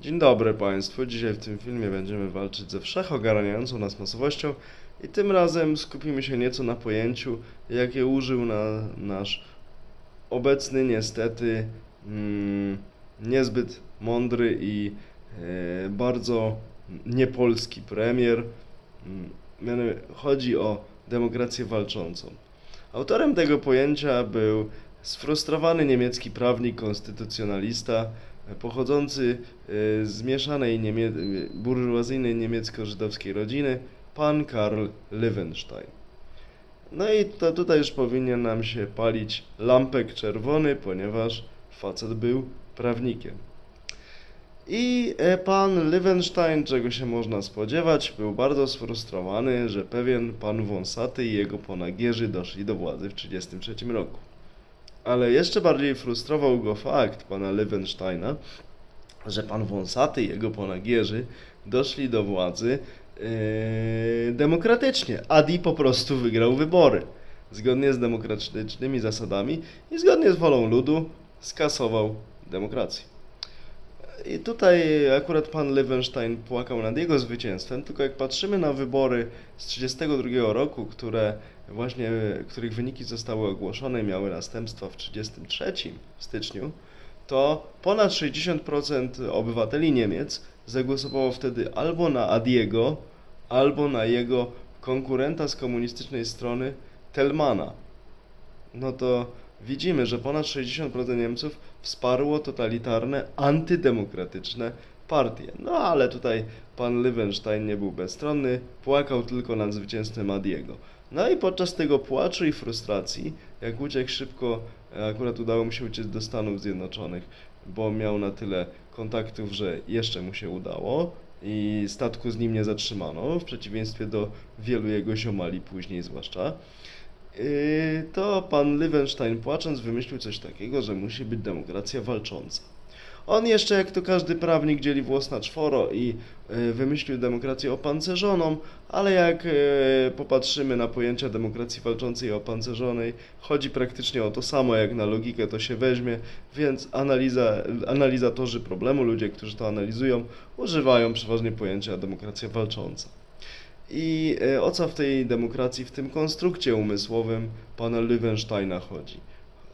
Dzień dobry Państwu. Dzisiaj w tym filmie będziemy walczyć ze wszechogarniającą nas masowością i tym razem skupimy się nieco na pojęciu, jakie użył na nasz obecny, niestety, mm, niezbyt mądry i e, bardzo niepolski premier. Mm, miano- Chodzi o demokrację walczącą. Autorem tego pojęcia był sfrustrowany niemiecki prawnik konstytucjonalista, pochodzący e, z mieszanej niemie- e, burżuazyjnej niemiecko-żydowskiej rodziny, pan Karl Löwenstein. No i to tutaj już powinien nam się palić lampek czerwony, ponieważ facet był prawnikiem. I e, pan Löwenstein, czego się można spodziewać, był bardzo sfrustrowany, że pewien pan Wąsaty i jego ponagierzy doszli do władzy w 1933 roku. Ale jeszcze bardziej frustrował go fakt pana Löwensteina, że pan Wąsaty i jego ponagierzy doszli do władzy yy, demokratycznie. Adi po prostu wygrał wybory. Zgodnie z demokratycznymi zasadami i zgodnie z wolą ludu skasował demokrację. I tutaj akurat pan Lewenstein płakał nad jego zwycięstwem, tylko jak patrzymy na wybory z 1932 roku, które właśnie, których wyniki zostały ogłoszone i miały następstwa w 1933 w styczniu, to ponad 60% obywateli Niemiec zagłosowało wtedy albo na Adiego, albo na jego konkurenta z komunistycznej strony Telmana. No to widzimy, że ponad 60% Niemców wsparło totalitarne, antydemokratyczne partie. No ale tutaj pan Löwenstein nie był bezstronny, płakał tylko nad zwycięstwem Adiego. No i podczas tego płaczu i frustracji, jak uciekł szybko, e, akurat udało mu się uciec do Stanów Zjednoczonych, bo miał na tyle kontaktów, że jeszcze mu się udało i statku z nim nie zatrzymano, w przeciwieństwie do wielu jego ziomali później zwłaszcza. Yy, to pan Löwenstein płacząc wymyślił coś takiego, że musi być demokracja walcząca. On jeszcze, jak to każdy prawnik, dzieli włos na czworo i yy, wymyślił demokrację opancerzoną, ale jak yy, popatrzymy na pojęcia demokracji walczącej i opancerzonej, chodzi praktycznie o to samo, jak na logikę to się weźmie, więc analiza, analizatorzy problemu, ludzie, którzy to analizują, używają przeważnie pojęcia demokracja walcząca. I e, o co w tej demokracji, w tym konstrukcie umysłowym pana Löwensteina chodzi?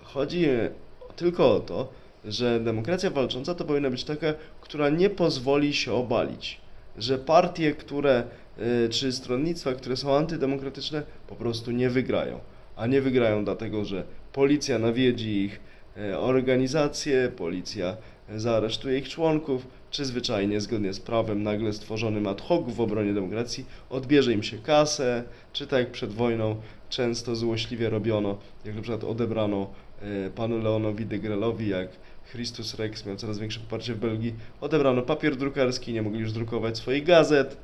Chodzi e, tylko o to, że demokracja walcząca to powinna być taka, która nie pozwoli się obalić. Że partie, które, e, czy stronnictwa, które są antydemokratyczne, po prostu nie wygrają. A nie wygrają dlatego, że policja nawiedzi ich e, organizacje, policja zaaresztuje ich członków, czy zwyczajnie zgodnie z prawem nagle stworzonym ad hoc w obronie demokracji odbierze im się kasę, czy tak jak przed wojną często złośliwie robiono, jak na przykład odebrano panu Leonowi de Grelowi, jak Christus Rex miał coraz większe poparcie w Belgii, odebrano papier drukarski, nie mogli już drukować swoich gazet,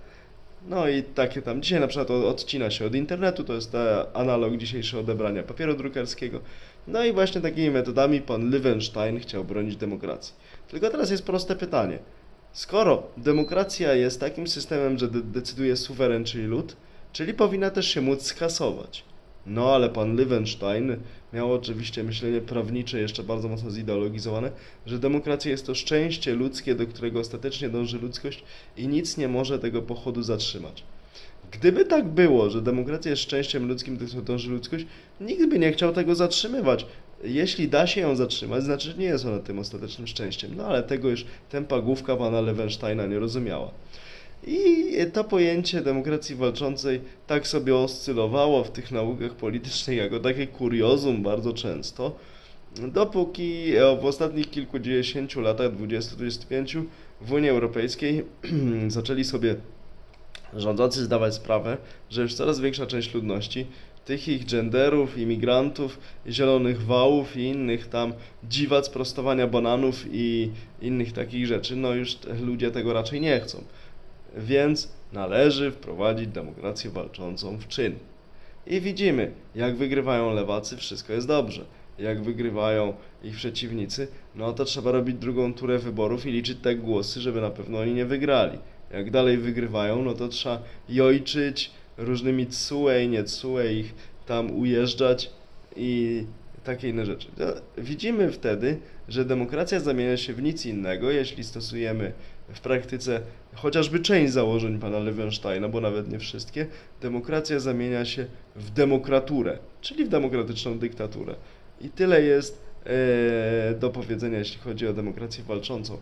no i takie tam. Dzisiaj na przykład odcina się od internetu, to jest ta analog dzisiejszy odebrania papieru drukarskiego. No i właśnie takimi metodami pan Löwenstein chciał bronić demokracji. Tylko teraz jest proste pytanie. Skoro demokracja jest takim systemem, że de decyduje suweren, czyli lud, czyli powinna też się móc skasować. No ale pan Löwenstein miał oczywiście myślenie prawnicze jeszcze bardzo mocno zideologizowane, że demokracja jest to szczęście ludzkie, do którego ostatecznie dąży ludzkość i nic nie może tego pochodu zatrzymać. Gdyby tak było, że demokracja jest szczęściem ludzkim, do którego dąży ludzkość, nikt by nie chciał tego zatrzymywać. Jeśli da się ją zatrzymać, znaczy nie jest ona tym ostatecznym szczęściem. No ale tego już tempa główka pana Lewensteina nie rozumiała. I to pojęcie demokracji walczącej tak sobie oscylowało w tych naukach politycznych jako takie kuriozum bardzo często, dopóki e, w ostatnich kilkudziesięciu latach, 20-25, w Unii Europejskiej zaczęli sobie rządzący zdawać sprawę, że już coraz większa część ludności, tych ich genderów, imigrantów, zielonych wałów i innych tam dziwac prostowania bananów i innych takich rzeczy, no już ludzie tego raczej nie chcą. Więc należy wprowadzić demokrację walczącą w czyn. I widzimy, jak wygrywają lewacy, wszystko jest dobrze. Jak wygrywają ich przeciwnicy, no to trzeba robić drugą turę wyborów i liczyć tak głosy, żeby na pewno oni nie wygrali. Jak dalej wygrywają, no to trzeba jojczyć różnymi CUE i nie CUE, ich tam ujeżdżać i takie inne rzeczy. No, Widzimy wtedy, że demokracja zamienia się w nic innego, jeśli stosujemy w praktyce chociażby część założeń pana Lewensteina, bo nawet nie wszystkie. Demokracja zamienia się w demokraturę, czyli w demokratyczną dyktaturę. I tyle jest e, do powiedzenia, jeśli chodzi o demokrację walczącą.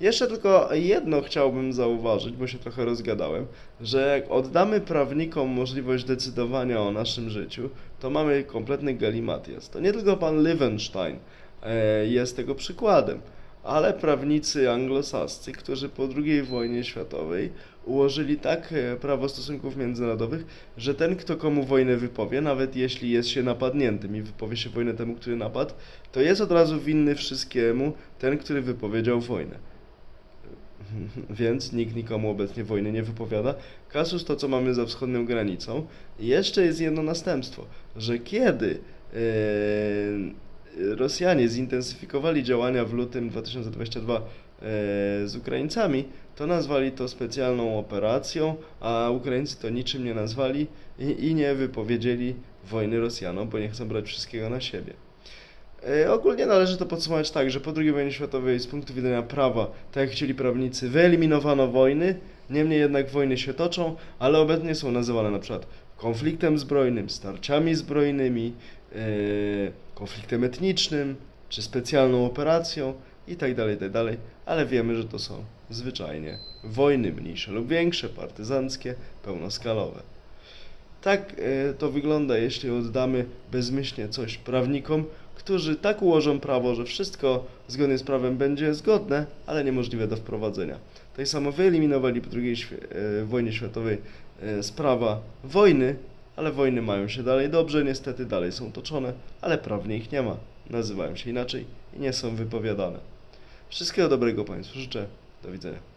Jeszcze tylko jedno chciałbym zauważyć, bo się trochę rozgadałem, że jak oddamy prawnikom możliwość decydowania o naszym życiu, to mamy kompletny galimatias. To nie tylko pan Lewenstein e, jest tego przykładem, ale prawnicy anglosascy, którzy po II wojnie światowej ułożyli tak e, prawo stosunków międzynarodowych, że ten, kto komu wojnę wypowie, nawet jeśli jest się napadniętym i wypowie się wojnę temu, który napadł, to jest od razu winny wszystkiemu ten, który wypowiedział wojnę. Więc nikt nikomu obecnie wojny nie wypowiada. Kasus to, co mamy za wschodnią granicą. Jeszcze jest jedno następstwo, że kiedy e, Rosjanie zintensyfikowali działania w lutym 2022 e, z Ukraińcami, to nazwali to specjalną operacją, a Ukraińcy to niczym nie nazwali i, i nie wypowiedzieli wojny Rosjanom, bo nie chcą brać wszystkiego na siebie. E, Ogólnie należy to podsumować tak, że po II wojnie światowej z punktu widzenia prawa, tak jak chcieli prawnicy, wyeliminowano wojny, niemniej jednak wojny się toczą, ale obecnie są nazywane na przykład konfliktem zbrojnym, starciami zbrojnymi, konfliktem etnicznym, czy specjalną operacją itd., itd., ale wiemy, że to są zwyczajnie wojny mniejsze lub większe, partyzanckie, pełnoskalowe. Tak e, to wygląda, jeśli oddamy bezmyślnie coś prawnikom, którzy tak ułożą prawo, że wszystko zgodnie z prawem będzie zgodne, ale niemożliwe do wprowadzenia. Tak samo wyeliminowali po II e, wojnie światowej e, z prawa wojny, ale wojny mają się dalej dobrze, niestety dalej są toczone, ale prawnie ich nie ma. Nazywają się inaczej i nie są wypowiadane. Wszystkiego dobrego Państwu życzę. Do widzenia.